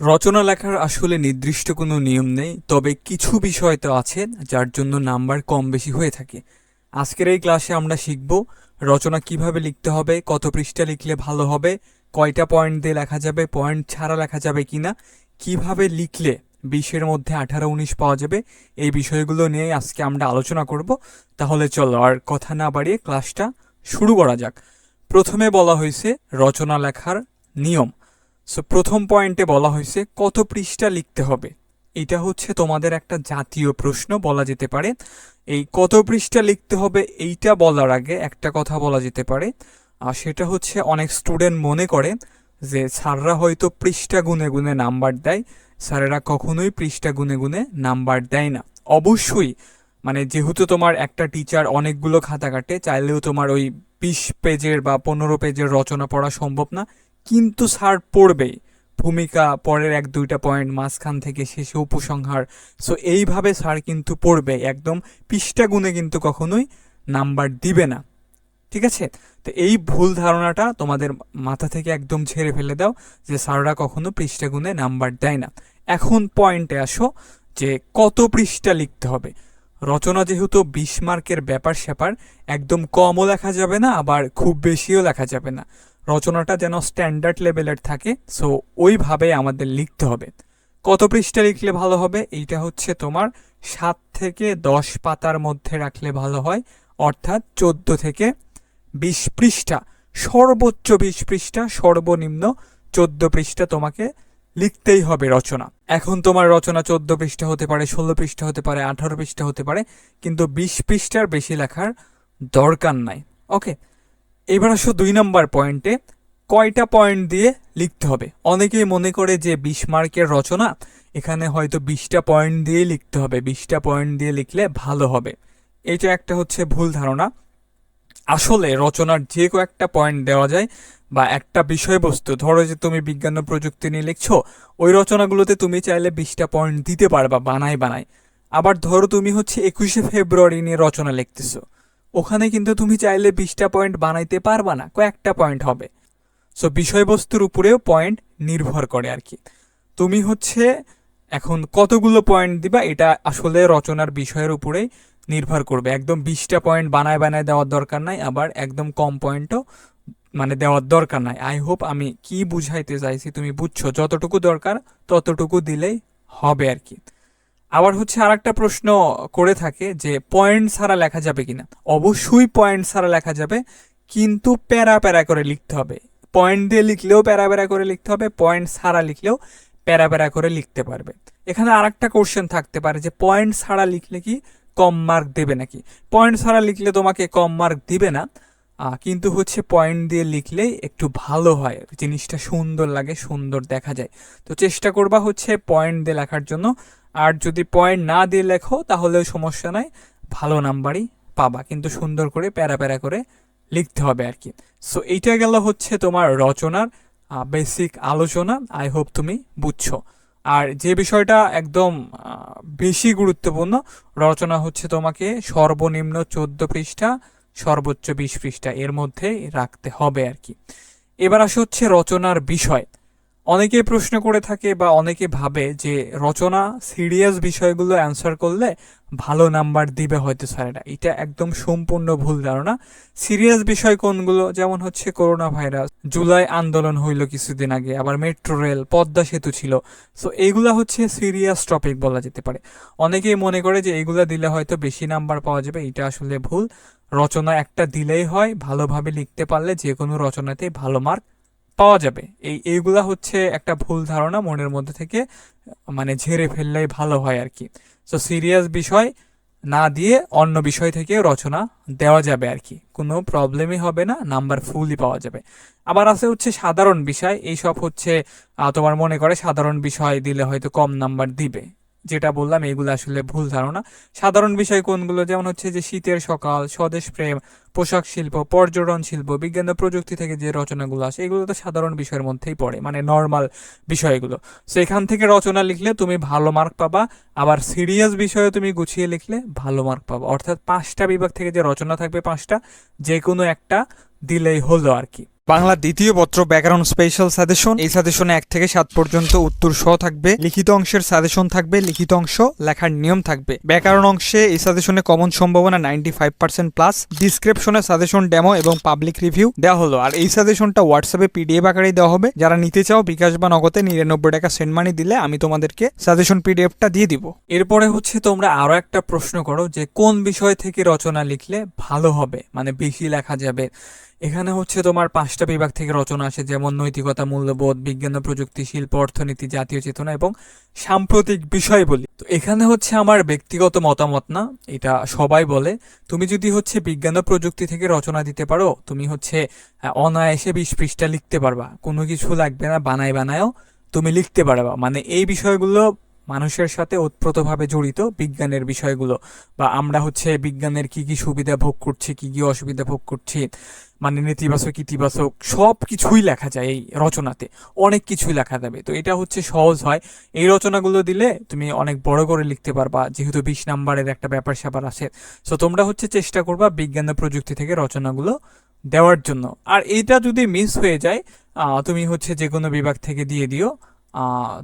রচনা লেখার আসলে নির্দিষ্ট কোনো নিয়ম নেই, তবে কিছু বিষয় তো আছে যার জন্য নাম্বার কম বেশি হয়ে থাকে। আজকের এই ক্লাসে আমরা শিখব রচনা কীভাবে লিখতে হবে, কত পৃষ্ঠা লিখলে ভালো হবে, কয়টা পয়েন্ট দিয়ে লেখা যাবে, পয়েন্ট ছাড়া লেখা যাবে কি না কীভাবে লিখলে বিশের মধ্যে আঠারো উনিশ পাওয়া যাবে, এই বিষয়গুলো নিয়ে আজকে আমরা আলোচনা করব। তাহলে চলো আর কথা না বাড়িয়ে ক্লাসটা শুরু করা যাক। প্রথমে বলা হয়েছে রচনা লেখার নিয়ম। সো প্রথম পয়েন্টে বলা হয়েছে কত পৃষ্ঠা লিখতে হবে। এটা হচ্ছে তোমাদের একটা জাতীয় প্রশ্ন, বলা যেতে পারে। এই কত পৃষ্ঠা লিখতে হবে এইটা বলার আগে একটা কথা বলা যেতে পারে। আর সেটা হচ্ছে অনেক স্টুডেন্ট মনে করে যে স্যাররা হয়তো পৃষ্ঠা গুনে গুনে নাম্বার দেয়। স্যারেরা কখনোই পৃষ্ঠা গুনে গুনে নাম্বার দেয় না। অবশ্যই মানে যেহেতু তোমার একটা টিচার অনেকগুলো খাতা কাটে, চাইলেও তোমার ওই বিশ পেজের বা পনেরো পেজের রচনা পড়া সম্ভব না। কিন্তু স্যার পড়বেই। ভূমিকা পরের এক দুইটা পয়েন্ট মাঝখান থেকে শেষে উপসংহার। সো এইভাবে স্যার কিন্তু পড়বে একদম পৃষ্ঠা গুনে কিন্তু কখনোই নাম্বার দিবে না। ঠিক আছে? তো এই ভুল ধারণাটা তোমাদের মাথা থেকে একদম ছেড়ে ফেলে দাও যে স্যাররা কখনো পৃষ্ঠা গুনে নাম্বার দেয় না। এখন পয়েন্টে আসো যে কত পৃষ্ঠা লিখতে হবে। রচনা যেহেতু বিশ মার্কের ব্যাপার স্যাপার একদম কমও লেখা যাবে না, আবার খুব বেশিও লেখা যাবে না। রচনাটা যেন স্ট্যান্ডার্ড লেভেলের থাকে সো ওইভাবে আমাদের লিখতে হবে। কত পৃষ্ঠা লিখলে ভালো হবে? এইটা হচ্ছে তোমার সাত থেকে দশ পাতার মধ্যে রাখলে ভালো হয়, অর্থাৎ চোদ্দ থেকে বিশ পৃষ্ঠা, সর্বোচ্চ বিশ পৃষ্ঠা, সর্বনিম্ন চোদ্দ পৃষ্ঠা তোমাকে লিখতেই হবে রচনা। এখন তোমার রচনা চোদ্দ পৃষ্ঠা হতে পারে, ষোলো পৃষ্ঠা হতে পারে, আঠারো পৃষ্ঠা হতে পারে, কিন্তু বিশ পৃষ্ঠার বেশি লেখার দরকার নাই। ওকে এবার আসো দুই নম্বর পয়েন্টে। কয়টা পয়েন্ট দিয়ে লিখতে হবে? অনেকেই মনে করে যে বিশ মার্কের রচনা, এখানে হয়তো বিশটা পয়েন্ট দিয়ে লিখতে হবে। বিশটা পয়েন্ট দিয়ে লিখলে ভালো হবে। এটা একটা হচ্ছে ভুল ধারণা। আসলে রচনার যে কয়েকটা পয়েন্ট দেওয়া যায় বা একটা বিষয়বস্তু, ধরো যে তুমি বিজ্ঞান ও প্রযুক্তি নিয়ে লিখছো, ওই রচনাগুলোতে তুমি চাইলে বিশটা পয়েন্ট দিতে পারবা বানায় বানায়। আবার ধরো তুমি হচ্ছে একুশে ফেব্রুয়ারি নিয়ে রচনা লিখতেছো। ওখানে কিন্তু তুমি চাইলে বিশটা পয়েন্ট বানাইতে পারবা না, কয়েকটা পয়েন্ট হবে। সো বিষয়বস্তুর উপরেও পয়েন্ট নির্ভর করে আর কি। তুমি হচ্ছে এখন কতগুলো পয়েন্ট দিবা, এটা আসলে রচনার বিষয়ের উপরেই নির্ভর করবে। একদম বিশটা পয়েন্ট বানায় বানায় দেওয়ার দরকার নাই, আবার একদম কম পয়েন্টও মানে দেওয়ার দরকার নাই। আই হোপ আমি কি বুঝাইতে চাইছি তুমি বুঝছ, যতটুকু দরকার ততটুকু দিলেই হবে আর কি। আবার হচ্ছে আর একটা প্রশ্ন করে থাকে যে পয়েন্ট ছাড়া লেখা যাবে কিনা। অবশ্যই পয়েন্ট ছাড়া লেখা যাবে, কিন্তু প্যারা প্যারা করে লিখতে হবে। পয়েন্ট দিয়ে লিখলেও প্যারা প্যারা করে লিখতে হবে পয়েন্ট ছাড়া লিখলেও প্যারা প্যারা করে লিখতে পারবে। এখানে আর একটা কোশ্চেন থাকতে পারে যে পয়েন্ট ছাড়া লিখলে কি কম মার্ক দেবে নাকি? পয়েন্ট ছাড়া লিখলে তোমাকে কম মার্ক দিবে না কিন্তু হচ্ছে পয়েন্ট দিয়ে লিখলে একটু ভালো হয়, জিনিসটা সুন্দর লাগে, সুন্দর দেখা যায়। তো চেষ্টা করবা হচ্ছে পয়েন্ট দিয়ে লেখার জন্য আর যদি পয়েন্ট না দিয়ে লেখো, তাহলে সমস্যা নাই। ভালো নাম্বারই পাবা, কিন্তু সুন্দর করে প্যারা প্যারা করে লিখতে হবে আর কি। সো এইটা গেল হচ্ছে তোমার রচনার বেসিক আলোচনা আই হোপ তুমি বুঝছ। আর যে বিষয়টা একদম বেশি গুরুত্বপূর্ণ, রচনা হচ্ছে তোমাকে সর্বনিম্ন চোদ্দ পৃষ্ঠা, সর্বোচ্চ বিশ পৃষ্ঠা এর মধ্যে রাখতে হবে আর কি। এবার আসে হচ্ছে রচনার বিষয়। অনেকে প্রশ্ন করে থাকে বা অনেকে ভাবে যে রচনা সিরিয়াস বিষয়গুলো অ্যান্সার করলে ভালো নাম্বার দিবে হয়তো স্যারেরা। এটা একদম সম্পূর্ণ ভুল ধারণা। সিরিয়াস বিষয় কোনগুলো? যেমন হচ্ছে করোনা ভাইরাস জুলাই আন্দোলন হইল কিছুদিন আগে, আবার মেট্রো রেল পদ্মা সেতু ছিল। সো এইগুলা হচ্ছে সিরিয়াস টপিক বলা যেতে পারে। অনেকেই মনে করে যে এইগুলা দিলে হয়তো বেশি নাম্বার পাওয়া যাবে, এটা আসলে ভুল। রচনা একটা দিলেই হয়, ভালোভাবে লিখতে পারলে যে কোনো রচনাতেই ভালো মার্ক পাওয়া যাবে। এই, এইগুলা হচ্ছে একটা ভুল ধারণা মনের মধ্যে থেকে মানে ঝেড়ে ফেললেই ভালো হয় আর কি। সো সিরিয়াস বিষয় না দিয়ে অন্য বিষয় থেকে রচনা দেওয়া যাবে আর কি। কোনো প্রবলেমই হবে না নাম্বার ফুলই পাওয়া যাবে। আবার আছে হচ্ছে সাধারণ বিষয়, এইসব হচ্ছে তোমার মনে করে সাধারণ বিষয় দিলে হয়তো কম নাম্বার দিবে। যেটা বললাম, এগুলো আসলে ভুল ধারণা। সাধারণ বিষয় কোনগুলো? যেমন হচ্ছে যে শীতের সকাল, স্বদেশ প্রেম, পোশাক শিল্প, পর্যটন শিল্প, বিজ্ঞান ও প্রযুক্তি থেকে যে রচনাগুলো আসে, এগুলো তো সাধারণ বিষয়ের মধ্যেই পড়ে মানে নর্মাল বিষয়গুলো। সো এখান থেকে রচনা লিখলে তুমি ভালো মার্ক পাবা, আবার সিরিয়াস বিষয়ে তুমি গুছিয়ে লিখলে ভালো মার্ক পাবা। অর্থাৎ পাঁচটা বিভাগ থেকে যে রচনা থাকবে পাঁচটা যে কোনো একটা দিলেই হলো আর কি। বাংলা দ্বিতীয় পত্র ব্যাকরণ স্পেশাল সাজেশন এই সাজেশনে এক থেকে সাত পর্যন্ত উত্তর সহ থাকবে। লিখিত অংশের সাজেশন থাকবে, লিখিত অংশ লেখার নিয়ম থাকবে। ব্যাকরণ অংশে এই সাজেশনে কমন সম্ভাবনা নাইনটি ফাইভ পার্সেন্ট প্লাস ডিসক্রিপশনে সাজেশন ডেমো এবং পাবলিক রিভিউ দেওয়া হলো। আর এই সাজেশনটা হোয়াটসঅ্যাপে পিডিএফ আকারেই দেওয়া হবে। যারা নিতে চাও বিকাশ বা নগদে নিরানব্বই টাকা সেন্ড মানি দিলে আমি তোমাদেরকে সাজেশন পিডিএফটা দিয়ে দিব। এরপরে হচ্ছে তোমরা আরও একটা প্রশ্ন করো যে কোন বিষয় থেকে রচনা লিখলে ভালো হবে? মানে বেশি লেখা যাবে। এখানে হচ্ছে তোমার পাঁচটা বিভাগ থেকে রচনা আসে, যেমন নৈতিকতা, মূল্যবোধ, বিজ্ঞান ও প্রযুক্তি, শিল্প, অর্থনীতি, জাতীয় চেতনা এবং সাম্প্রতিক বিষয় বলি। তো এখানে হচ্ছে আমার ব্যক্তিগত মতামত না, এটা সবাই বলে। তুমি যদি হচ্ছে বিজ্ঞান ও প্রযুক্তি থেকে রচনা দিতে পারো, তুমি হচ্ছে অনায়াসে বিশ পৃষ্ঠা লিখতে পারবা। কোনো কিছু লাগবে না, বানায় বানায়ও তুমি লিখতে পারবা। মানে এই বিষয়গুলো মানুষের সাথে ওতপ্রোতভাবে জড়িত বিজ্ঞানের বিষয়গুলো। বা আমরা হচ্ছে বিজ্ঞানের কি কি সুবিধা ভোগ করছি, কি কি অসুবিধা ভোগ করছি মানে নেতিবাচক, ইতিবাচক সব কিছুই লেখা যায় এই রচনাতে। অনেক কিছুই লেখা যাবে। তো এটা হচ্ছে সহজ হয়। এই রচনাগুলো দিলে তুমি অনেক বড় করে লিখতে পারবা। যেহেতু বিশ নাম্বারের একটা ব্যাপার স্যাপার আছে। সো তোমরা হচ্ছে চেষ্টা করবা বিজ্ঞান ও প্রযুক্তি থেকে রচনাগুলো দেওয়ার জন্য। আর এইটা যদি মিস হয়ে যায় তুমি হচ্ছে যে কোনো বিভাগ থেকে দিয়ে দিও।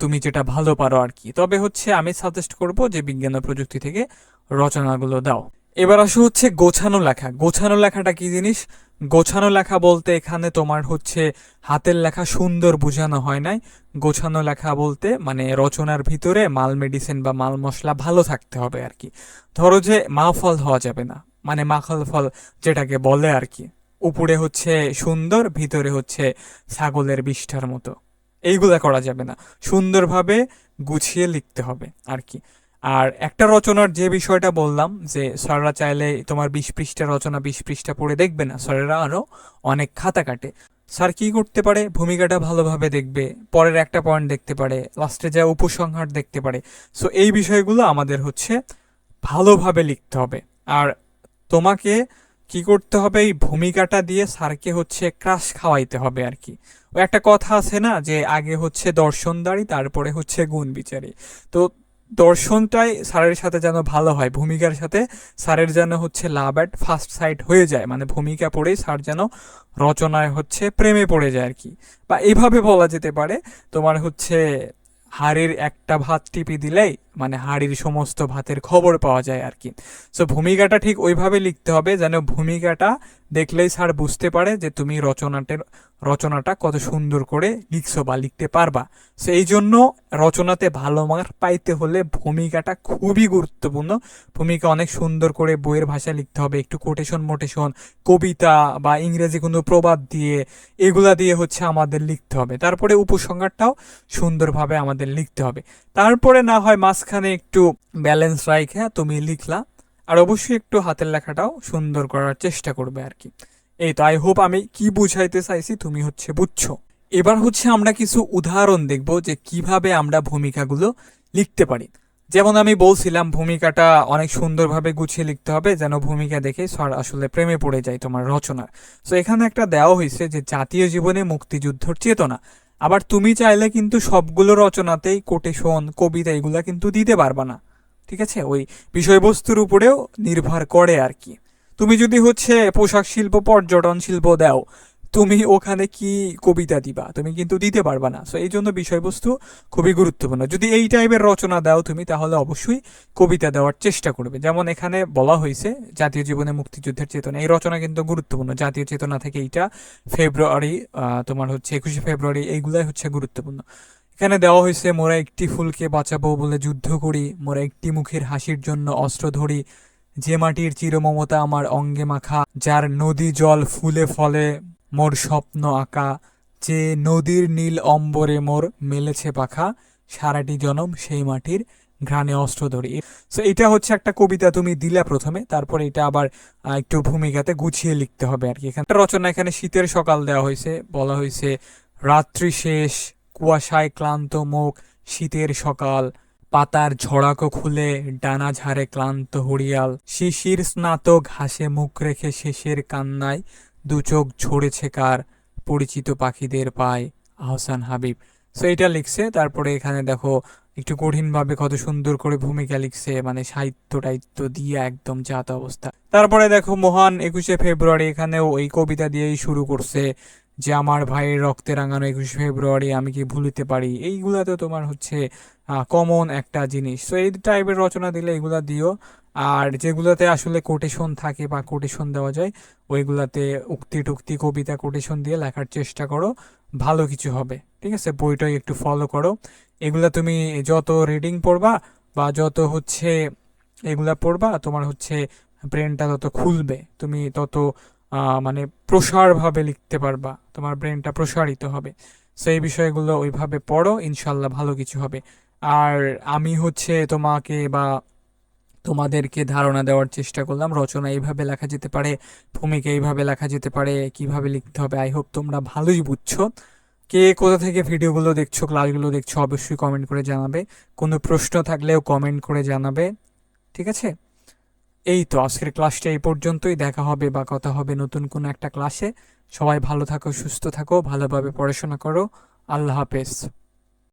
তুমি যেটা ভালো পারো আর কি। তবে হচ্ছে আমি সাজেস্ট করব যে বিজ্ঞান ও প্রযুক্তি থেকে রচনাগুলো দাও। এবার আসো হচ্ছে গোছানো লেখা। গোছানো লেখাটা কি জিনিস? গোছানো লেখা বলতে এখানে তোমার হচ্ছে হাতের লেখা সুন্দর বোঝানো হয় নাই। গোছানো লেখা বলতে মানে রচনার ভিতরে মাল মেডিসিন বা মাল মশলা ভালো থাকতে হবে আর কি। ধরো যে মাফল হওয়া যাবে না। মানে মাখল ফল যেটাকে বলে আর কি। উপরে হচ্ছে সুন্দর, ভিতরে হচ্ছে ছাগলের বিষ্ঠার মতো। এইগুলা করা যাবে না। সুন্দরভাবে গুছিয়ে লিখতে হবে আর কি। আর একটা রচনার যে বিষয়টা বললাম যে, স্যাররা চাইলে তোমার বিশ পৃষ্ঠা রচনা বিশ পৃষ্ঠা পড়ে দেখবে না, স্যারেরা আরও অনেক খাতা কাটে। স্যার কী করতে পারে? ভূমিকাটা ভালোভাবে দেখবে, পরের একটা পয়েন্ট দেখতে পারে লাস্টে যা উপসংহার দেখতে পারে। সো এই বিষয়গুলো আমাদের হচ্ছে ভালোভাবে লিখতে হবে। আর তোমাকে কি করতে হবে? এই ভূমিকাটা দিয়ে স্যারকে হচ্ছে ক্রাশ খাওয়াইতে হবে আর কি ও একটা কথা আছে না যে আগে হচ্ছে দর্শনদারি, তারপরে হচ্ছে গুণ বিচারি। তো দর্শনটাই স্যারের সাথে যেন ভালো হয়, ভূমিকার সাথে স্যারের যেন হচ্ছে লাভ অ্যাট ফার্স্ট সাইড হয়ে যায়। মানে ভূমিকা পড়েই স্যার যেন রচনায় হচ্ছে প্রেমে পড়ে যায় আর কি বা এইভাবে বলা যেতে পারে, তোমার হচ্ছে হাড়ির একটা ভাত টিপি দিলেই মানে হাড়ির সমস্ত ভাতের খবর পাওয়া যায় আর কি। সো ভূমিকাটা ঠিক ওইভাবে লিখতে হবে যেন ভূমিকাটা দেখলেই স্যার বুঝতে পারে যে তুমি রচনাটের, রচনাটা কত সুন্দর করে লিখছো বা লিখতে পারবা। সো এই জন্য রচনাতে ভালো মার্ক পাইতে হলে ভূমিকাটা খুবই গুরুত্বপূর্ণ। ভূমিকা অনেক সুন্দর করে বইয়ের ভাষায় লিখতে হবে, একটু কোটেশন মোটেশন কবিতা বা ইংরেজি কোনো প্রবাদ দিয়ে, এগুলা দিয়ে হচ্ছে আমাদের লিখতে হবে। তারপরে উপসংহারটাও সুন্দরভাবে আমাদের লিখতে হবে। তারপরে না হয় মাঝখানে একটু ব্যালেন্স রাইখে তুমি লিখলা। আর অবশ্যই একটু হাতের লেখাটাও সুন্দর করার চেষ্টা করবে আর কি। এই তো আই হোপ আমি কি বুঝাইতে চাইছি তুমি হচ্ছে বুঝছ। এবার হচ্ছে আমরা কিছু উদাহরণ দেখব যে কীভাবে আমরা ভূমিকাগুলো লিখতে পারি। যেমন আমি বলছিলাম, ভূমিকাটা অনেক সুন্দরভাবে গুছিয়ে লিখতে হবে যেন ভূমিকা দেখে স্যার আসলে প্রেমে পড়ে যায় তোমার রচনার। তো এখানে একটা দেওয়া হয়েছে যে জাতীয় জীবনে মুক্তিযুদ্ধর চেতনা। আবার তুমি চাইলে কিন্তু সবগুলো রচনাতেই কোটেশন কবিতা এগুলো কিন্তু দিতে পারবা না। ঠিক আছে? ওই বিষয়বস্তুর উপরেও নির্ভর করে আর কি। তুমি যদি হচ্ছে পোশাক শিল্প, পর্যটন শিল্প দাও তুমি ওখানে কি কবিতা দিবা? তুমি কিন্তু দিতে পারবা না। সো এই জন্য বিষয়বস্তু খুবই গুরুত্বপূর্ণ। যদি এই টাইপের রচনা দাও তুমি, তাহলে অবশ্যই কবিতা দেওয়ার চেষ্টা করবে। যেমন এখানে বলা হয়েছে, জাতীয় জীবনে মুক্তিযুদ্ধের চেতনা। এই রচনা কিন্তু গুরুত্বপূর্ণ। জাতীয় চেতনা থেকে এইটা ফেব্রুয়ারি তোমার হচ্ছে একুশে ফেব্রুয়ারি, এইগুলাই হচ্ছে গুরুত্বপূর্ণ। এখানে দেওয়া হয়েছে, মোরা একটি ফুলকে বাঁচাবো বলে যুদ্ধ করি। মোরা একটি মুখের হাসির জন্য অস্ত্র ধরি। যে মাটির চিরমমতা আমার অঙ্গে মাখা, যার নদী জল ফুলে ফলে মোর স্বপ্ন আঁকা, যে নদীর নীল অম্বরে মোর মেলেছে পাখা, সারাটি জনম সেই মাটির ঘ্রাণে অস্ত্র ধরি সো এটা হচ্ছে একটা কবিতা তুমি দিলা প্রথমে, তারপরে এটা আবার একটু ভূমিকাতে গুছিয়ে লিখতে হবে আর কি। এখানে রচনা এখানে শীতের সকাল দেওয়া হয়েছে, বলা হয়েছে, রাত্রি শেষ, কুয়াশায় ক্লান্ত মুখ, শীতের সকাল, পাতার ঝড়াকো খুলে, ডানা ঝাড়ে ক্লান্ত হরিয়াল, শিশির স্নাত ঘাসে মুখ রেখে শেষের কান্নায় দু চোখ ঝরেছে কার? পরিচিত পাখিদের পায়। আহসান হাবিব। সো এটা লিখছে। তারপরে এখানে দেখো, একটু কঠিনভাবে কত সুন্দর করে ভূমিকা লিখছে। মানে সাহিত্য টাইত্য দিয়ে একদম জাত অবস্থা। তারপরে দেখো, মহান একুশে ফেব্রুয়ারি এখানেও এই কবিতা দিয়েই শুরু করছে। যে আমার ভাইয়ের রক্তে রাঙানো একুশে ফেব্রুয়ারি আমি কি ভুলিতে পারি? এইগুলা তো তোমার হচ্ছে কমন একটা জিনিস। তো এই টাইপের রচনা দিলে এগুলা দিও। আর যেগুলোতে আসলে কোটেশন থাকে বা কোটেশন দেওয়া যায়, ওইগুলাতে উক্তি টুক্তি, কবিতা কোটেশন দিয়ে লেখার চেষ্টা করো। ভালো কিছু হবে। ঠিক আছে? বইটাই একটু ফলো করো। এগুলা তুমি যত রিডিং পড়বা বা যত হচ্ছে, এগুলা পড়বা, তোমার হচ্ছে ব্রেনটা তত খুলবে। তুমি তত মানে প্রসারভাবে লিখতে পারবা, তোমার ব্রেনটা প্রসারিত হবে। সো এই বিষয়গুলো ওইভাবে পড়ো ইনশাল্লাহ ভালো কিছু হবে। আর আমি হচ্ছে তোমাকে বা তোমাদেরকে ধারণা দেওয়ার চেষ্টা করলাম, রচনা এইভাবে লেখা যেতে পারে, ভূমিকা এইভাবে লেখা যেতে পারে, কীভাবে লিখতে হবে আই হোপ তোমরা ভালোই বুঝছ। কে কোথা থেকে ভিডিওগুলো দেখছ ক্লাসগুলো দেখছ, অবশ্যই কমেন্ট করে জানাবে। কোনো প্রশ্ন থাকলেও কমেন্ট করে জানাবে, ঠিক আছে? এই তো আজকের ক্লাসটা এই পর্যন্তই। দেখা হবে বা কথা হবে নতুন কোনো একটা ক্লাসে। সবাই ভালো থাকো, সুস্থ থাকো, ভালোভাবে পড়াশোনা করো। আল্লাহ হাফেজ।